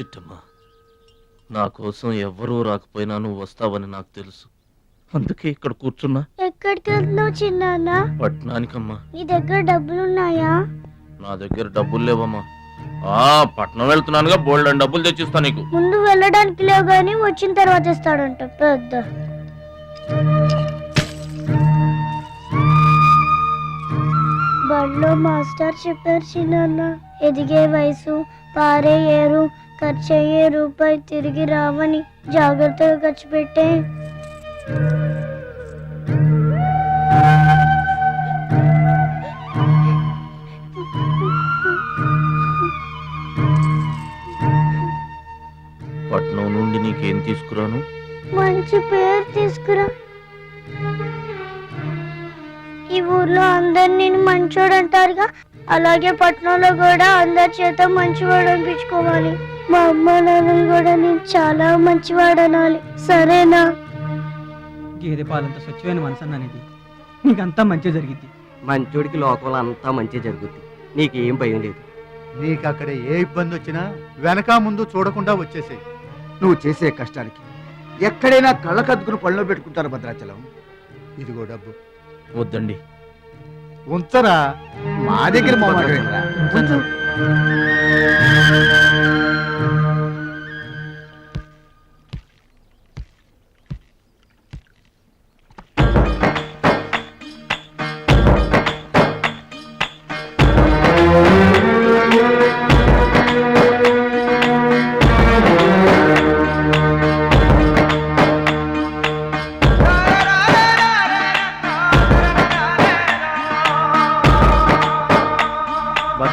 చిట్టమ్మా నా కోసం ఎవ్వరూ రాకపోయినా నువ్వు వస్తావని నాకు తెలుసు. అందుకే ఇక్కడ కూర్చున్నా. ఎక్కడికి వెళ్తున్నావు చిన్నాన్న? పట్నానికమ్మా. నీ దగ్గర డబ్బులున్నాయా? నా దగ్గర డబ్బులు లేవమ్మా. ఆ పట్నం వెళ్తున్నానుగా బోల్డ్ అని డబ్బులు తెచ్చిస్తా నీకు. ముందు వెళ్ళడానికి లేవు గాని వచ్చిన తర్వాత ఇస్తాడంట పెద్ద. బడిలో మాస్టర్ చెప్పారు చిన్నాన్న ఎదిగే వయసు పారే ఏరు ఖర్చయ్యే రూపాయి తిరిగి రావని జాగ్రత్తగా ఖర్చు పెట్టే. పట్నం నుండి నీకేం తీసుకురాను? మంచి పేరు తీసుకురా. ఈ ఊర్లో అందరు నేను మంచోడు అంటారుగా అలాగే పట్టణంలో కూడా అందరి చేత మంచివాడు అనిపించుకోవాలి. మా అమ్మ నాన్నలు కూడా నేను చాలా మంచివాడు అనాలి సరేనా? గేదె పాలంత స్వచ్ఛమైన మనసు అనేది నీకంతా మంచి జరిగింది మంచోడికి లోకంలో అంతా మంచి జరుగుద్ది. నీకేం భయం లేదు. నీకు అక్కడ ఏ ఇబ్బంది వచ్చినా వెనక ముందు చూడకుండా వచ్చేసేయ్. నువ్వు చేసే కష్టానికి ఎక్కడైనా కళ్ళకద్దుకుని పనిలో పెట్టుకుంటారు భద్రాచలం. ఇదిగో డబ్బు. వద్దండి. ఉంచరా? మా దగ్గర మొహమాటం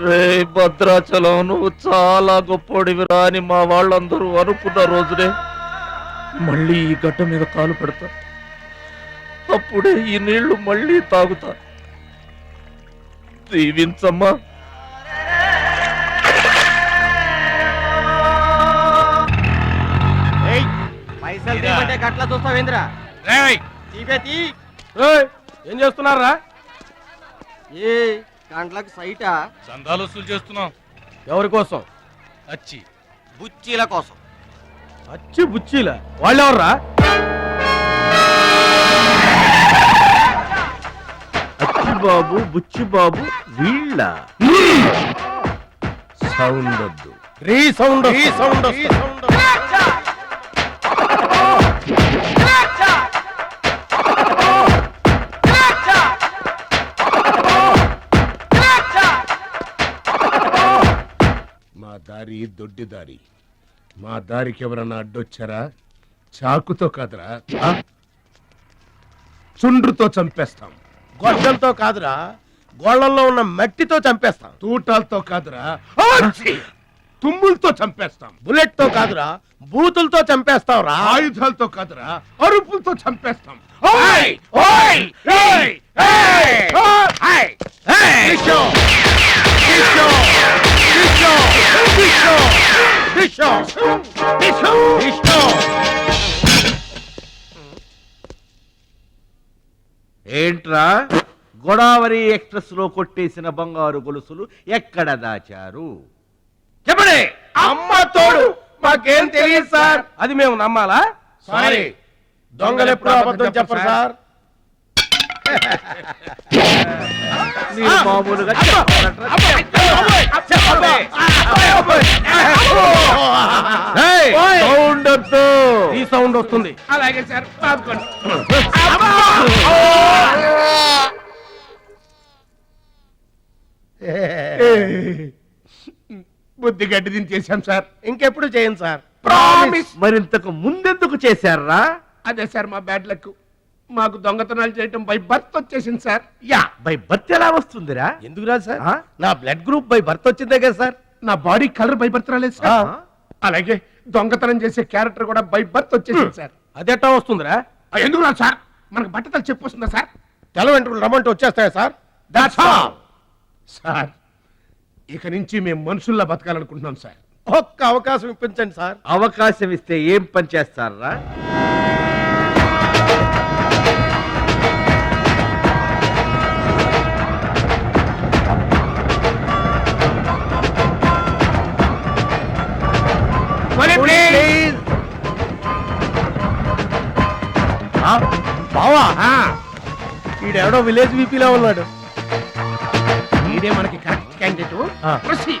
రే భద్రాచలం నువ్వు చాలా గొప్పోడివిరా అని మా వాళ్ళందరూ అనుకున్న రోజునే మళ్ళీ ఈ గడ్డ మీద కాలు పెడతా అప్పుడే ఈ నీళ్ళు మళ్ళీ తాగుతా దీవించమ్మా. పైసలు తీయమంటే గట్ల చూస్తావేంద్రా తీపేతి ఏం చేస్తున్నారా ఏ కండ్లకు సైటా. చందాలు వసూలు చేస్తున్నాం. ఎవరి కోసం? అచ్చి. బుచ్చీల కోసం. అచ్చి బుచ్చీల? వాళ్ళెవర్రా? అచ్చి బాబు బుచ్చి బాబు వీళ్ళ. సౌండ్ వద్దు రీ సౌండ్ రీ సౌండ్ మా దొడ్డి దారి మా దారికి ఎవరన్నా అడ్డొచ్చారా చాకుతో కాదురా ఆ? చుండ్రుతో చంపేస్తాం గొడ్డలతో కాదురా గోళ్ళల్లో ఉన్న మట్టితో చంపేస్తాం తూటాలతో కాదురా ఆచి! తుమ్ములతో చంపేస్తాం బుల్లెట్తో కాదురా బూతులతో చంపేస్తాం రా ఆయుధాలతో కాదురా అరుపులతో చంపేస్తాం ఓయ్! ఓయ్! ఏయ్! ఏయ్! ఏయ్! విషో! విషో! ఏంట్రా? గోదావరి ఎక్స్ప్రెస్లో కొట్టేసిన బంగారు గొలుసులు ఎక్కడ దాచారు? చెప్పండి. అమ్మ తోడు. మాకేం తెలియదు సార్. అది మేము నమ్మాలా? సారీ. దొంగలు ఎప్పుడు అబద్ధం చెప్పరు సార్. మీరు మామూలుగా సౌండ్ వద్దు. ఈ సౌండ్ వస్తుంది. అలాగే సార్ బుద్ధి గడ్డి దించేసాం సార్. ఇంకెప్పుడు చేయం సార్? ప్రామిస్ మరింతకు ముందెందుకు చేశారా? అదే సార్ మా బ్యాడ్ లక్. మాకు దొంగతనాలు చేయటం బై బర్త్ వచ్చేసింది సార్ యా. బై బర్త్ ఎలా వస్తుందిరా? ఎందుకు రాదు సార్ ఆ? నా బ్లడ్ గ్రూప్ బై బర్త్ వచ్చిందే కదా సార్ నా బాడీ కలర్ బై బర్త్ రాలేదు సార్ అలాగే దొంగతనం చేసే క్యారెక్టర్ కూడా బై బర్త్ వచ్చేసింది సార్ అదెట్టా వస్తుందిరా? ఆ, ఎందుకు రాదు సార్ మనకు బట్టతలు చెప్పు వస్తుందా సార్ తెల వెంట్రులు రమ్మంటే వచ్చేస్తాయా సార్ దట్స్ ఆల్ సార్ ఇక నుంచి మేము మనుషుల్లా బతకాలనుకుంటున్నాం సార్ ఒక్క అవకాశం ఇప్పించండి సార్ అవకాశం ఇస్తే ఏం పని చేస్తారా? బావా? ఈడెవడో విలేజ్ వీపీలో ఉన్నాడు. ఇదే మనకి కరెక్ట్ క్యాండిడేట్ ఆ. Proceed.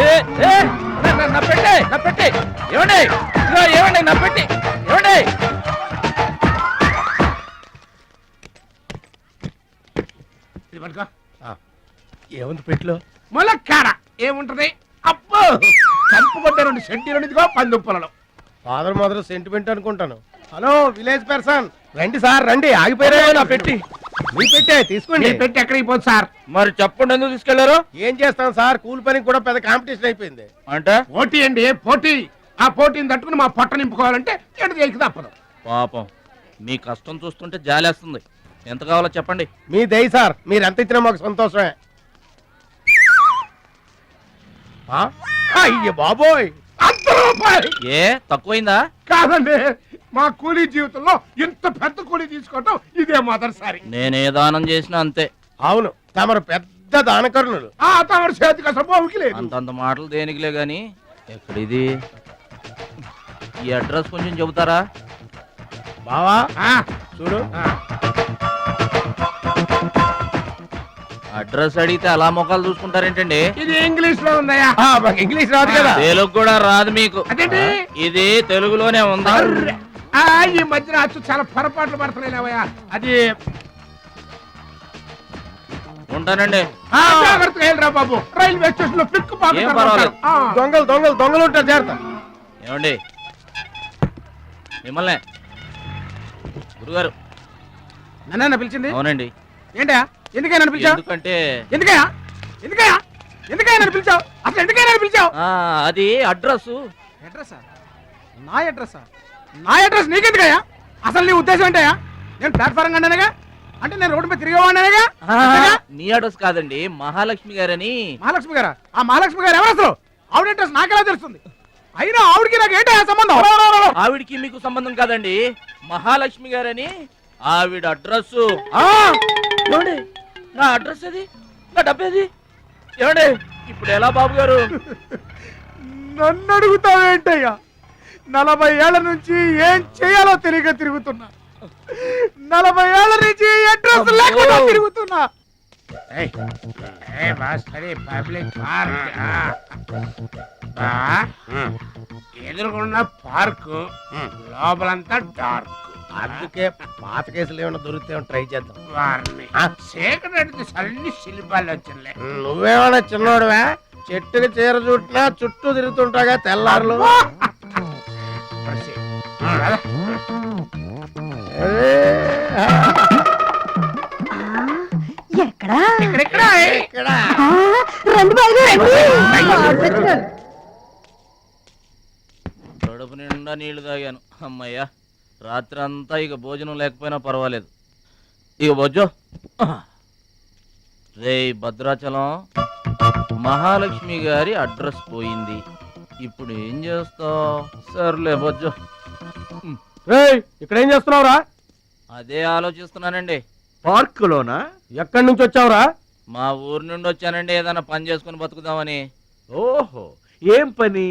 ఏ, ఏ, నా- నా- నా పెట్టే నా పెట్టే. ఏమండి? ఇదిగో ఏమండి నా పెట్టి. ఏమండి? ఇది పట్టుకో. ఏముంది పెట్లో ములక్కాడ. ఏముంటది? అబ్బో! కంపు కొట్టే రెండు సెంటీలు ఇదిగో పంది ఫాదర్ మదర్ సెంటిమెంట్ అనుకుంటాను. హలో విలేజ్ పర్సన్ రండి సార్ రండి. ఆగిపోయారా నా పెట్టి. మీ పెట్టే తీసుకోండి. పెట్టి ఎక్కడికి పోదు సార్. మరి చెప్పండి ఎందుకు తీసుకెళ్ళారు? ఏం చేస్తాం సార్? కూల్ పనికి కూడా పెద్ద కాంపిటీషన్ అయిపోయింది. అంటే? పోటీ అండి పోటీ? ఆ పోటీని తట్టుకుని మా పొట్ట నింపుకోవాలంటే ఎటు చేయక తప్పదు. పాపం. మీ కష్టం చూస్తుంటే జాలేస్తుంది. ఎంత కావాలో చెప్పండి. మీ దయ సార్. మీరు ఎంత ఇచ్చినా మాకు సంతోషమే? అయ్య బాబోయ్! అంత రూపాయి ఏ తక్కువైందా? కాదండి మా కూలీ జీవితంలో ఇంత పెద్ద కూలీ తీసుకోవటం ఇదే మొదటిసారి. నేనే దానం చేసినా అంతే. అవును తమరు పెద్ద దానకరుణులు. ఆ తమరి చేతికి అసలు బావుకి లేదు. అంతంత మాటలు దేనికిలే గాని? ఎక్కడిది? ఈ అడ్రస్ కొంచెం చెబుతారా? బావా? ఆ, చూడు ఆ. అడ్రస్ అడిగితే అలా మొక్కలు చూసుకుంటారేంటండి? ఇది ఇంగ్లీష్లో ఉందయ్యా ఇంగ్లీష్ రాదు కదా. తెలుగు కూడా రాదు మీకు. అదేంటి? ఇది తెలుగులోనే ఉంది. ఈ మధ్యన అచ్చు చాలా పొరపాట్లు పడుతున్నాయిలేవయ్యా అది ఉంటానండి. ఆ, జాగ్రత్తగా బాబు. రైల్వే స్టేషన్లో పిక్. దొంగలు దొంగలు దొంగలు ఉంటారు జాగ్రత్త. ఏమండి? మిమ్మల్నే. గురుగారు. నన్న పిలిచింది? అవునండి. ఏంటా ఎందుకైనా పిలిచావు? ఎందుకంటే ఎందుకయ్యా ఎందుకయ్యా ఎందుకయ్యా నన్ను పిలిచావు? అసలు ఎందుకైనా పిలిచావు? అది అడ్రస్ అడ్రస్సా? నా అడ్రస్సా? నా అడ్రస్ నీకెందుకయ్యా? అసలు నీ ఉద్దేశం ఏంటయ్యా? నేను ప్లాట్ఫారం కండానగా అంటే నేను రోడ్డు మీద తిరిగేవాడినగా? నీ అడ్రస్ కాదండి మహాలక్ష్మి గారని. మహాలక్ష్మి గారా? ఆ మహాలక్ష్మి గారు ఎవరు అసలు? ఆవిడ అడ్రస్ నాకెలా తెలుస్తుంది? అయినా ఆవిడకి నాకు ఏంటయ్యా సంబంధం? ఆవిడికి మీకు సంబంధం కాదండి మహాలక్ష్మి గారని ఆవిడ అడ్రస్ ఏమండి? నా అడ్రస్ అది నా డబ్బేది ఏమండి? ఇప్పుడు ఎలా బాబు గారు? నన్ను అడుగుతావేంటయ్యా నలభై ఏళ్ళ నుంచి ఏం చేయాలో తెలియక తిరుగుతున్నా. నలభై ఏళ్ళ నుంచి అడ్రస్ లేకుండా తిరుగుతున్నా. పబ్లిక్ పార్క్ ఎదురుకున్న పార్క్ లోపలంతా డార్క్. అందుకే పాత కేసులు ఏమైనా దొరికితే ట్రై చేద్దాం వారిని చీకటి సన్ని శిల్పాలు వచ్చినాయి నువ్వేమైనా చిన్నోడువా చెట్టుకి చీర చుట్టినా చుట్టూ తిరుగుతుంటాగా తెల్లారులు? ఎక్కడా ఇక్కడిక్కడ ఇక్కడ రండి బాగా కడుపు నిండా నీళ్ళు తాగాను అమ్మయ్యా రాత్రి అంతా ఇక భోజనం లేకపోయినా పర్వాలేదు. ఇక బొజ్జో. రే భద్రాచలం మహాలక్ష్మి గారి అడ్రస్ పోయింది. ఇప్పుడు ఏం చేస్తావు? సర్లే బొజ్జో. ఇక్కడ ఏం చేస్తున్నావురా? అదే ఆలోచిస్తున్నానండి. పార్క్ లోనా ఎక్కడి నుంచి వచ్చావురా? మా ఊరు నుండి వచ్చానండి ఏదైనా పని చేసుకుని బతుకుదామని. ఓహో ఏం పని?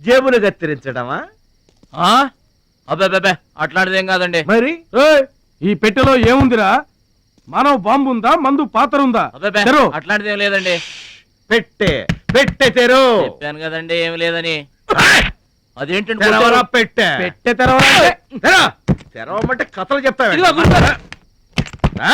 జేబులు కత్తిరించడమా? ఆ? అబ్బే అబ్బే అట్లాంటిదేం కాదండి మరి ఈ పెట్టెలో ఏముందిరా మానవ బాంబు ఉందా మందు పాత్ర ఉందా. అట్లాంటిదేం లేదండి పెట్టే పెట్టే తెరు చెప్పాను కదండి ఏమి లేదని! అదేంటండి? పెట్టే పెట్టే తెరవరా. తెరవమంటే కథలు చెప్తావా. ఆ?